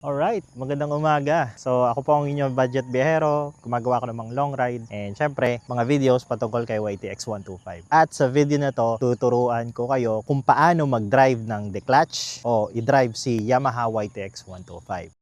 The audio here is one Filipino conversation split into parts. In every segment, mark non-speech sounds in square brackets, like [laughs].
Alright, magandang umaga. So ako po ang inyong budget biyahero, gumagawa ko ng mga long ride and syempre mga videos patungkol kay YTX 125. At sa video na to, tuturuan ko kayo kung paano mag-drive ng declutch o i-drive si Yamaha YTX 125.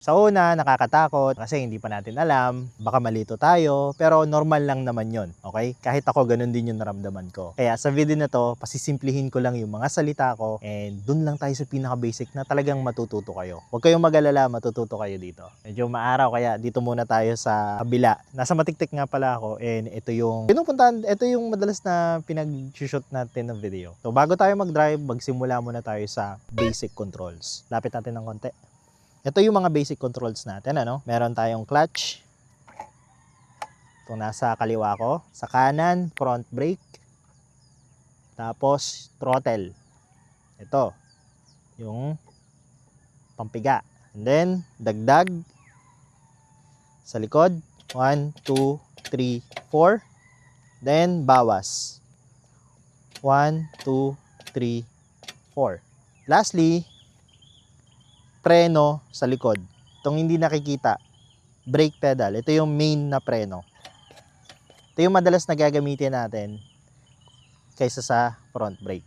Sa una, nakakatakot kasi hindi pa natin alam, baka malito tayo, pero normal lang naman yon, okay? Kahit ako, ganun din yung naramdaman ko. Kaya sa video na to, pasisimplihin ko lang yung mga salita ko and dun lang tayo sa pinaka-basic na talagang matututo kayo. Huwag kayong mag-alala, matututo kayo dito. Medyo maaraw, kaya dito muna tayo sa kabila. Nasa matiktik nga pala ako and ito yung pinupuntahan, ito yung madalas na pinag-shoot natin ng video. So bago tayo mag-drive, magsimula muna tayo sa basic controls. Lapit natin ng konti. Ito yung mga basic controls natin, ano? Meron tayong clutch. Itong nasa kaliwa ko. Sa kanan, front brake. Tapos, throttle. Ito. Yung pampiga. And then, dagdag. Sa likod. 1, 2, 3, 4. Then, bawas. 1, 2, 3, 4. Lastly, preno sa likod. Itong hindi nakikita, brake pedal. Ito yung main na preno. Ito yung madalas na gagamitin natin kaysa sa front brake.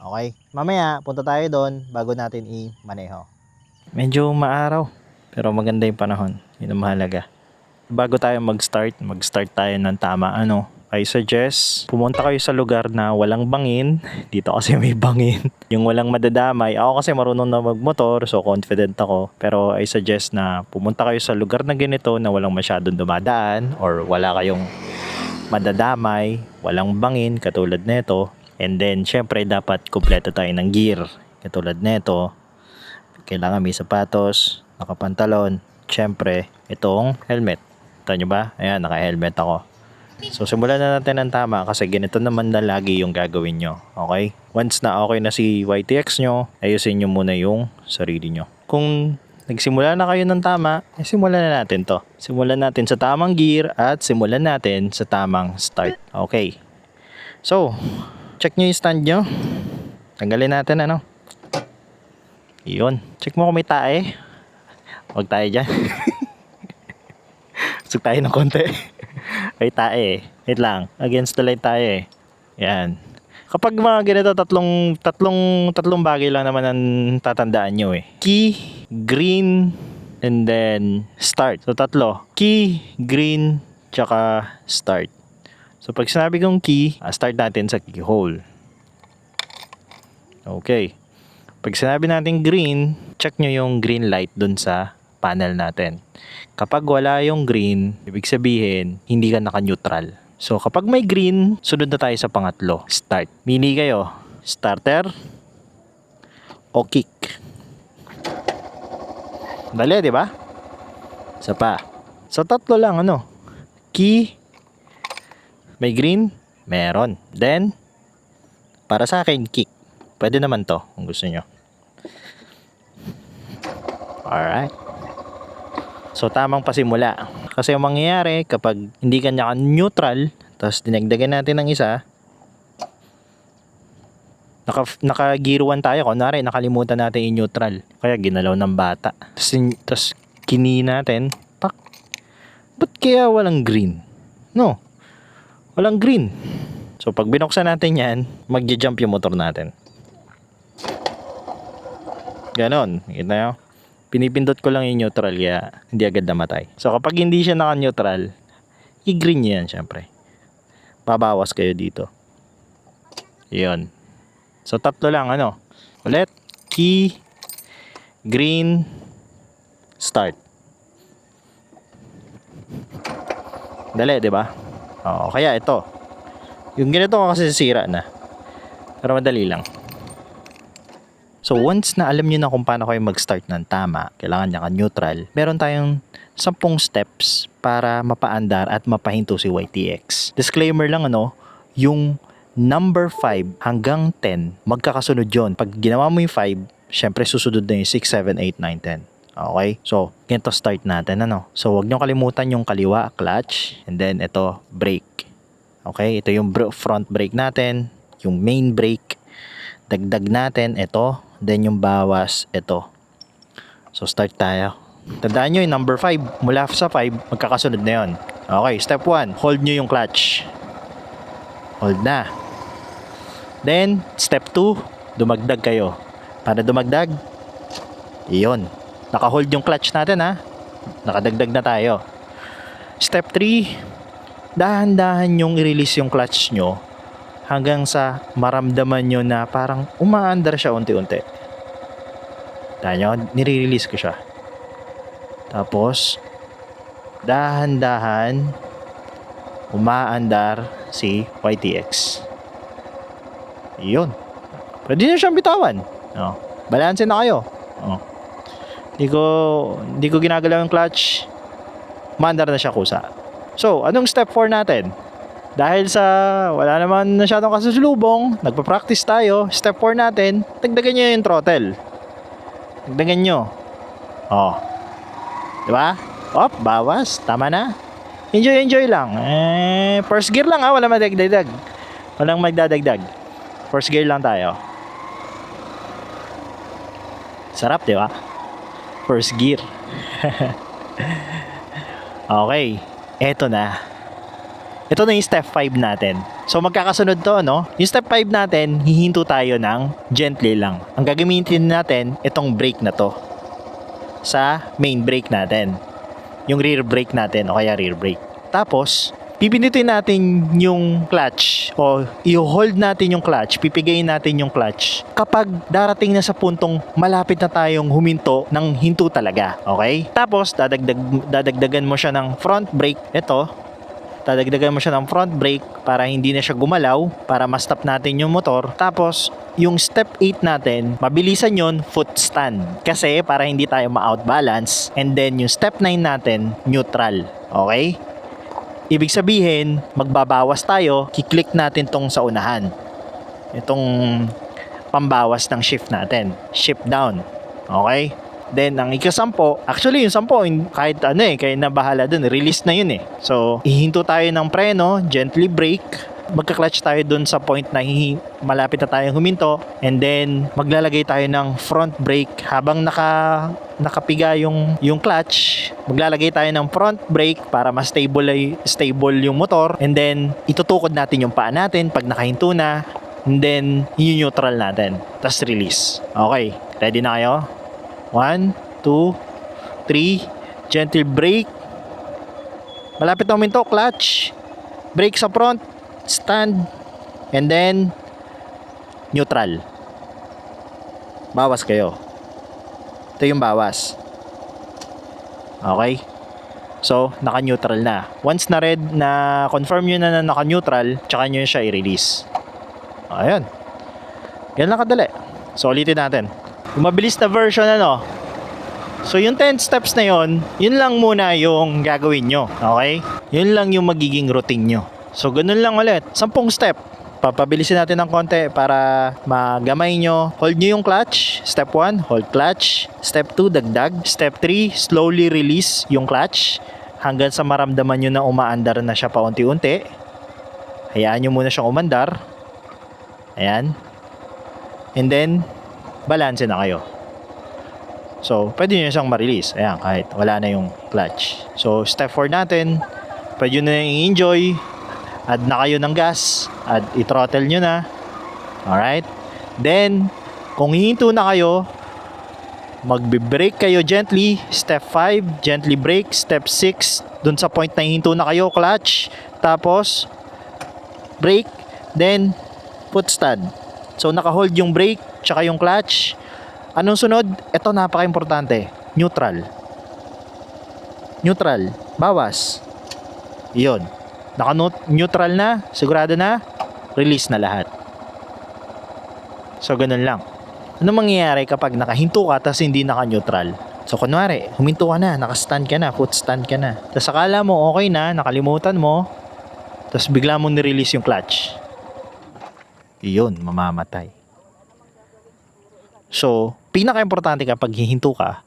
Okay? Mamaya, punta tayo doon bago natin i-maneho. Medyo maaraw, pero maganda yung panahon. Yun ang mahalaga. Bago tayo mag-start, mag-start tayo ng tama. Ano? I suggest pumunta kayo sa lugar na walang bangin. Dito kasi may bangin. [laughs] yung walang madadamay. Ako kasi marunong na magmotor, so confident ako. Pero I suggest na pumunta kayo sa lugar na ganito na walang masyadong dumadaan or wala kayong madadamay, walang bangin katulad nito. And then, syempre, dapat kumpleto tayo ng gear. Katulad nito, kailangan may sapatos, nakapantalon, syempre, itong helmet. Nyo ba? Ayan, naka-helmet ako. So, simulan na natin ng tama kasi ganito naman na lagi yung gagawin nyo. Okay? Once na okay na si YTX nyo, ayusin nyo muna yung sarili nyo. Kung nagsimula na kayo ng tama, eh, simulan na natin to. Simulan natin sa tamang gear at simulan natin sa tamang start. Okay. So, check nyo yung stand nyo. Tanggalin natin ano. Iyon. Check mo kung may tae. Huwag tayo dyan. [laughs] Sug tayo ng konti. May tae eh. Wait lang. Against the light tayo eh. Yan. Kapag mga ganito, tatlong, tatlong, tatlong bagay lang naman ang tatandaan nyo eh. Key, green, and then start. So tatlo. Key, green, tsaka start. So pag sinabi kong key, ah, start natin sa keyhole. Okay. Pag sinabi natin green, check nyo yung green light dun sa panel natin. Kapag wala yung green, ibig sabihin, hindi ka naka-neutral. So, kapag may green, sunod na tayo sa pangatlo. Start. Mini kayo. Starter o kick. Dali, di ba? Isa pa. So, tatlo lang, ano? Key. May green. Meron. Then, para sa akin, kick. Pwede naman to, kung gusto nyo. Alright. So tamang pasimula. Kasi ang mangyayari kapag hindi ka niya neutral, tapos dinagdagan natin ng isa, naka, naka gear 1 tayo, kunwari nakalimutan natin yung neutral. Kaya ginalaw ng bata. Tapos, tapos kini natin, pak. Ba't kaya walang green? No. Walang green. So pag binuksan natin yan, magja-jump yung motor natin. Ganon. Kita nyo? Pinipindot ko lang yung neutral kaya hindi agad namatay. So kapag hindi siya naka-neutral, i-green niya yan syempre. Babawas kayo dito. Yun. So tatlo lang ano. Ulit. Key, green, start. Dali, di ba? Oo, kaya ito. Yung ganito kasi sisira na. Pero madali lang. So once na alam nyo na kung paano kayo mag-start ng tama, kailangan niya ka-neutral, meron tayong 10 steps para mapaandar at mapahinto si YTX. Disclaimer lang ano, yung number 5 hanggang 10, magkakasunod yon. Pag ginawa mo yung 5, syempre susunod na yung 6, 7, 8, 9, 10. Okay? So, ganito start natin, ano? So, wag nyo kalimutan yung kaliwa, clutch, and then ito, brake. Okay? Ito yung front brake natin, yung main brake, dagdag natin ito, then yung bawas ito. So start tayo. Tandaan nyo yung number 5. Mula sa 5, magkakasunod na yon. Okay, step 1. Hold nyo yung clutch. Hold na. Then, step 2, dumagdag kayo. Para dumagdag, iyon. Naka-hold yung clutch natin ha. Nakadagdag na tayo. Step 3, dahan-dahan yung i-release yung clutch nyo hanggang sa maramdaman nyo na parang umaandar siya unti-unti. Dahil nyo, nire-release ko siya. Tapos, dahan-dahan umaandar si YTX. Yun. Pwede nyo siyang bitawan. Oh. Balanse na kayo. Oh. Hindi ko, hindi ko ginagalaw yung clutch. Maandar na siya kusa. So, anong step 4 natin? Dahil sa wala naman masyadong kasusulubong, nagpa-practice tayo, step 4 natin, dagdagan nyo yung throttle. Dagdagan nyo. Oh. Di ba? Op, bawas. Tama na. Enjoy, enjoy lang. Eh, first gear lang ha, wala madagdag. Walang magdadagdag. First gear lang tayo. Sarap, di ba? First gear. [laughs] okay. Eto na. Ito na yung step 5 natin. So magkakasunod to, no? Yung step 5 natin, hihinto tayo ng gently lang. Ang gagamitin natin, itong brake na to. Sa main brake natin. Yung rear brake natin, o kaya rear brake. Tapos, pipindutin natin yung clutch o i-hold natin yung clutch, pipigayin natin yung clutch kapag darating na sa puntong malapit na tayong huminto ng hinto talaga. Okay? Tapos, dadagdag, dadagdagan mo siya ng front brake. Ito, dadagdagan mo siya ng front brake para hindi na siya gumalaw para ma-stop natin yung motor. Tapos yung step 8 natin mabilisan yon foot stand. Kasi para hindi tayo ma-outbalance. And then yung step 9 natin neutral. Okay? Ibig sabihin magbabawas tayo kiklik natin tong sa unahan. Itong pambawas ng shift natin. Shift down. Okay Then, ang ikasampo, actually yung sampo, kahit ano eh, kaya na bahala dun, release na yun eh. So, ihinto tayo ng preno, gently brake, magka-clutch tayo dun sa point na malapit na tayong huminto, and then, maglalagay tayo ng front brake habang naka nakapiga yung yung clutch. Maglalagay tayo ng front brake para mas stable stable yung motor. And then itutukod natin yung paa natin pag nakahinto na. And then i-neutral natin. Tapos release. Okay ready na kayo 1, 2, 3, gentle brake. Malapit na huminto, clutch. Brake sa front, stand, and then neutral. Bawas kayo. Ito yung bawas. Okay? So, naka-neutral na. Once na red na confirm nyo na na naka-neutral, tsaka nyo siya i-release. Ayan. Yan lang kadali. So, ulitin natin. Yung mabilis na version ano. So yung 10 steps na yon, yun lang muna yung gagawin nyo. Okay? Yun lang yung magiging routine nyo. So ganun lang ulit. 10 step. Papabilisin natin ng konti para magamay nyo. Hold nyo yung clutch. Step 1, hold clutch. Step 2, dagdag. Step 3, slowly release yung clutch hanggang sa maramdaman nyo na umaandar na siya paunti-unti. Hayaan nyo muna siyang umandar. Ayan. And then, balanse na kayo. So, pwede nyo siyang ma-release. Ayan, kahit wala na yung clutch. So, step 4 natin, pwede nyo na i-enjoy. Add na kayo ng gas. Add, i-throttle nyo na. Alright? Then, kung hihinto na kayo, magbe-brake kayo gently. Step 5, gently brake. Step 6, dun sa point na hihinto na kayo, clutch. Tapos, brake. Then, foot stand. So, naka-hold yung brake, tsaka yung clutch. Anong sunod? Ito napaka-importante. Neutral. Neutral. Bawas. Iyon. Naka-neutral na. Sigurado na. Release na lahat. So, ganun lang. Ano mangyayari kapag nakahinto ka tapos hindi naka-neutral? So, kunwari, huminto ka na, naka-stand ka na, foot stand ka na. Tapos akala mo okay na, nakalimutan mo, tapos bigla mo nirelease yung clutch. Iyon, mamamatay. So, pinaka-importante kapag hihinto ka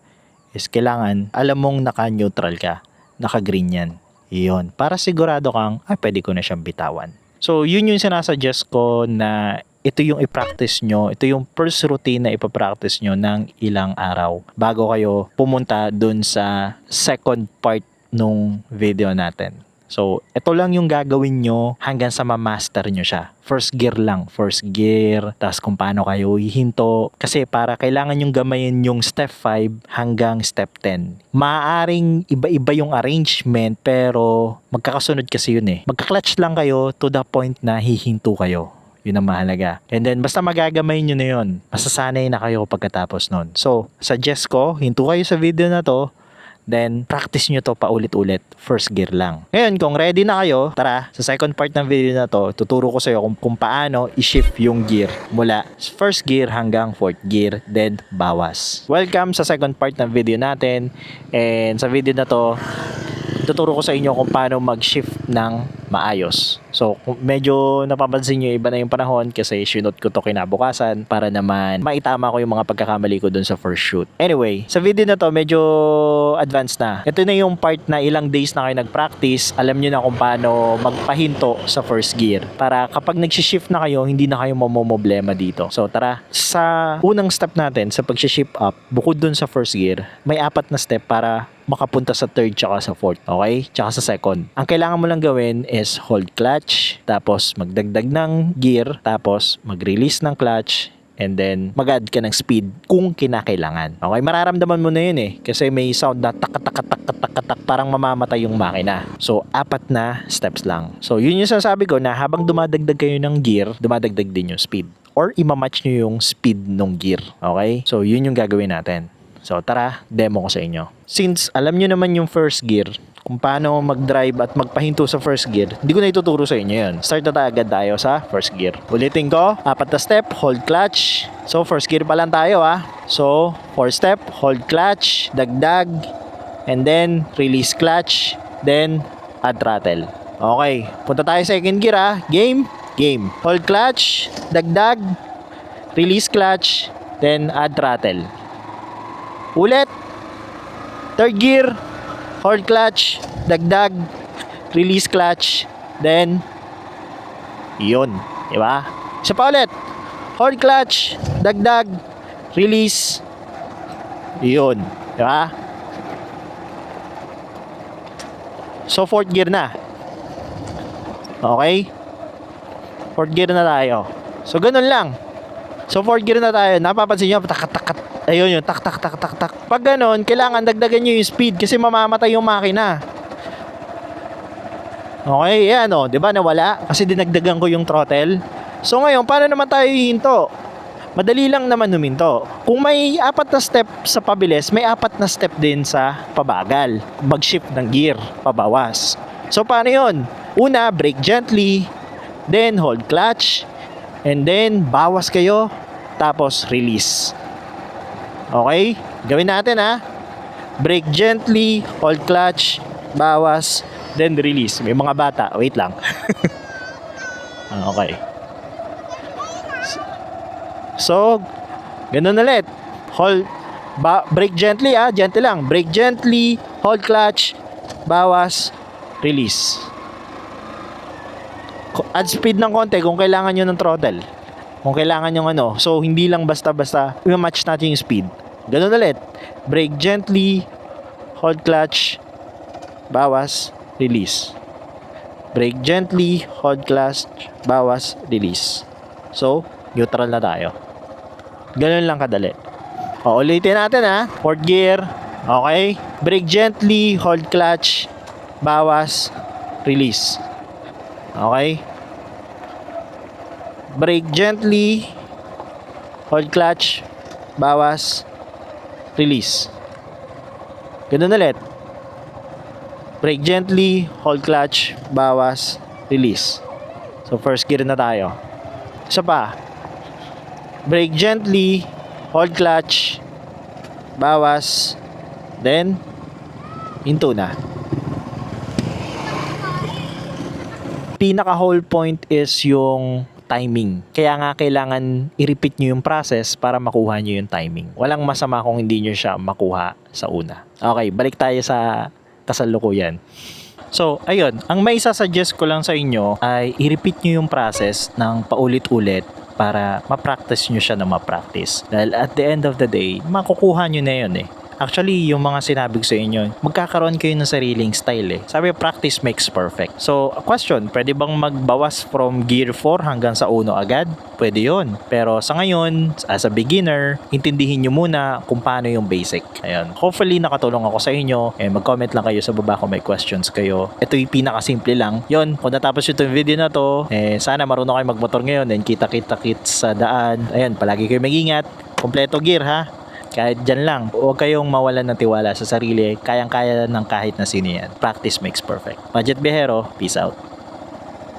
is kailangan alam mong naka-neutral ka, naka-green yan. Iyon, para sigurado kang, ay pwede ko na siyang bitawan. So, yun yung sinasuggest ko na ito yung i-practice nyo, ito yung first routine na ipapractice nyo ng ilang araw bago kayo pumunta dun sa second part nung video natin. So, ito lang yung gagawin nyo hanggang sa ma-master nyo siya. First gear lang. First gear. Tapos kung paano kayo hihinto. Kasi para kailangan yung gamayin yung step 5 hanggang step 10. Maaring iba-iba yung arrangement pero magkakasunod kasi yun eh. Magka-clutch lang kayo to the point na hihinto kayo. Yun ang mahalaga. And then, basta magagamay nyo na yun. Masasanay na kayo pagkatapos nun. So, suggest ko, hinto kayo sa video na to. Then, practice nyo to paulit-ulit. First gear lang. Ngayon, kung ready na kayo, tara, sa second part ng video na to, tuturo ko sa iyo kung, kung paano i-shift yung gear mula first gear hanggang fourth gear, then bawas. Welcome sa second part ng video natin. And sa video na to, tuturo ko sa inyo kung paano mag-shift ng maayos. So, medyo napapansin nyo, iba na yung panahon kasi sinot ko to kinabukasan para naman maitama ko yung mga pagkakamali ko dun sa first shoot. Anyway, sa video na to, medyo advanced na. Ito na yung part na ilang days na kayo nag-practice, alam nyo na kung paano magpahinto sa first gear. Para kapag nag-shift na kayo, hindi na kayo mamomoblema dito. So, tara. Sa unang step natin, sa pag-shift up, bukod dun sa first gear, may apat na step para makapunta sa third tsaka sa fourth. Okay? Tsaka sa second. Ang kailangan mo lang gawin is hold clutch, tapos magdagdag ng gear, tapos mag-release ng clutch, and then mag-add ka ng speed kung kinakailangan. Okay, mararamdaman mo na yun eh kasi may sound na tak tak parang mamamatay yung makina. So, apat na steps lang. So, yun yung sasabi ko na habang dumadagdag kayo ng gear, dumadagdag din yung speed or imamatch nyo yung speed ng gear. Okay? So, yun yung gagawin natin. So, tara, demo ko sa inyo. Since alam nyo naman yung first gear, kung paano mag-drive at magpahinto sa first gear, hindi ko na ituturo sa inyo yun. Start na tayo agad tayo sa first gear. Ulitin ko, apat na step, hold clutch. So, first gear pa lang tayo ah. So, fourth step, hold clutch, dagdag, and then release clutch, then add throttle. Okay, punta tayo sa second gear ah. Game, game. Hold clutch, dagdag, release clutch, then add throttle. Ulit. Third gear, hold clutch, dagdag, release clutch, then yun, di ba? Isa pa ulit. Hold clutch, dagdag, release, yun, di ba? So fourth gear na. Okay? Fourth gear na tayo. So ganun lang. So fourth gear na tayo. Napapansin nyo, tak tak tak ayun yun, tak tak tak tak tak. Pag ganun, kailangan dagdagan nyo yung speed kasi mamamatay yung makina. Okay, yan o, di ba nawala? Kasi dinagdagan ko yung throttle. So ngayon, paano naman tayo hihinto? Madali lang naman huminto. Kung may apat na step sa pabilis, may apat na step din sa pabagal. Mag-shift ng gear, pabawas. So paano yun? Una, brake gently, then hold clutch, and then bawas kayo, tapos release. Okay? Gawin natin ha. Brake gently, hold clutch, bawas, then release. May mga bata. Wait lang. [laughs] Ah, okay. So, ganun ulit. Hold, ba, brake gently ah, gentle lang. Brake gently, hold clutch, bawas, release. Add speed ng konti kung kailangan nyo ng throttle. Kung kailangan yung ano. So, hindi lang basta-basta i-match natin yung speed. Ganun ulit. Brake gently, hold clutch, bawas, release. Brake gently, hold clutch, bawas, release. So, neutral na tayo. Ganun lang kadali. O, ulitin natin ha. Fourth gear. Okay. Brake gently, hold clutch, bawas, release. Okay. Brake gently, hold clutch, bawas, release. Ganun ulit. Brake gently, hold clutch, bawas, release. So first gear na tayo. Isa pa. Brake gently, hold clutch, bawas, then into na. Pinaka whole point is yung timing. Kaya nga kailangan i-repeat nyo yung process para makuha nyo yung timing. Walang masama kung hindi nyo siya makuha sa una. Okay, balik tayo sa kasalukuyan. So, ayun, ang may sasuggest ko lang sa inyo ay i-repeat nyo yung process ng paulit-ulit para ma-practice nyo siya na ma-practice. Dahil at the end of the day, makukuha nyo na yun eh. Actually, yung mga sinabi ko sa inyo, magkakaroon kayo ng sariling style eh. Sabi, practice makes perfect. So, question, pwede bang magbawas from gear 4 hanggang sa uno agad? Pwede yon. Pero sa ngayon, as a beginner, intindihin nyo muna kung paano yung basic. Ayun. Hopefully, nakatulong ako sa inyo. Eh, mag-comment lang kayo sa baba kung may questions kayo. Ito yung pinakasimple lang. Yon, kung natapos itong video na to, eh, sana marunong kayo magmotor ngayon. Then, kita-kita-kits sa daan. Ayun, palagi kayo mag-ingat. Kompleto gear ha. Kahit dyan lang, huwag kayong mawalan ng tiwala sa sarili. Kayang-kaya ng kahit na sino yan. Practice makes perfect. Budget Bihero, peace out.